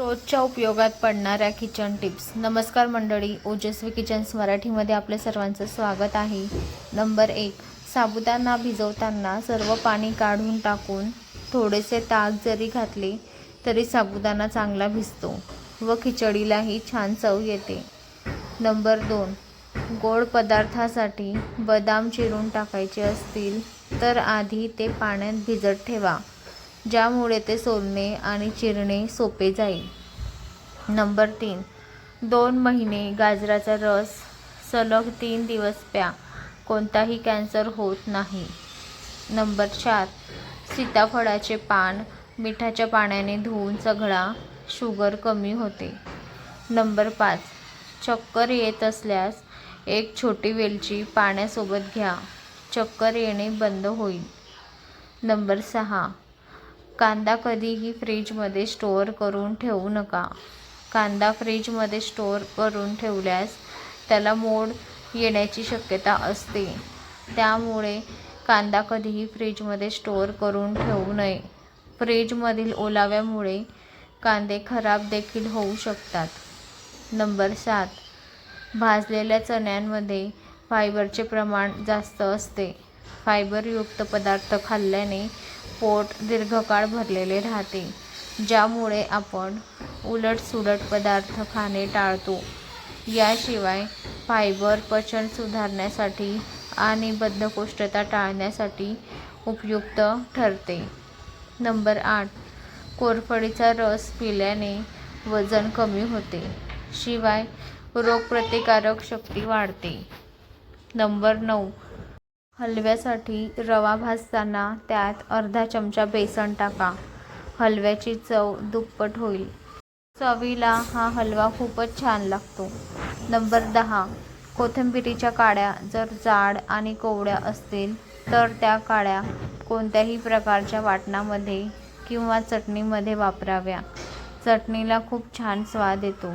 रोजच्या उपयोगात पडणाऱ्या किचन टिप्स. नमस्कार मंडळी ओजस्वी किचन्स मराठीमध्ये आपले सर्वांचं स्वागत आहे. नंबर एक साबुदाणा भिजवताना सर्व पाणी काढून टाकून थोडेसे ताक जरी घातले तरी साबुदाणा चांगला भिजतो व खिचडीलाही छान चव येते. नंबर दोन गोड पदार्थासाठी बदाम चिरून टाकायचे असतील तर आधी ते पाण्यात भिजत ठेवा. ज्यामुळे ते सोलणे आणि चिरणे सोपे जाईल. नंबर तीन. दोन महिने गाजराचा रस सलग तीन दिवस प्या. कोणताही कॅन्सर होत नाही. नंबर चार. सीताफळाचे पान मिठाच्या पाण्याने धुवून चघळा शुगर कमी होते. नंबर पाच. चक्कर येत असल्यास एक छोटी वेलची पाण्यासोबत घ्या. चक्कर येणे बंद होईल. नंबर सहा. कांदा कधीही फ्रीजमध्ये स्टोअर करून ठेवू नका. कांदा फ्रीजमध्ये स्टोअर करून ठेवल्यास त्याला मोड येण्याची शक्यता असते. त्यामुळे कांदा कधीही फ्रीजमध्ये स्टोअर करून ठेवू नये. फ्रीजमधील ओलाव्यामुळे कांदे खराब देखील होऊ शकतात. नंबर सात. भाजलेल्या चण्यांमध्ये फायबरचे प्रमाण जास्त असते. फायबरयुक्त पदार्थ खाल्ल्याने पोट दीर्घकाळ भरलेले राहते ज्यामुळे आपण उलटसुलट पदार्थ खाणे टाळतो. याशिवाय फायबर पचन सुधारण्यासाठी आणि बद्धकोष्ठता टाळण्यासाठी उपयुक्त ठरते. नंबर आठ कोरफडीचा रस पिल्याने वजन कमी होते शिवाय रोगप्रतिकारक शक्ती वाढते. नंबर नऊ हलव्यासाठी रवा भाजताना त्यात अर्धा चमचा बेसन टाका. हलव्याची चव दुप्पट होईल. चवीला हा हलवा खूपच छान लागतो. नंबर दहा. कोथिंबिरीच्या काड्या जर जाड आणि कोवड्या असतील तर त्या काड्या कोणत्याही प्रकारच्या वाटणामध्ये किंवा चटणीमध्ये वापराव्या. चटणीला खूप छान स्वाद येतो.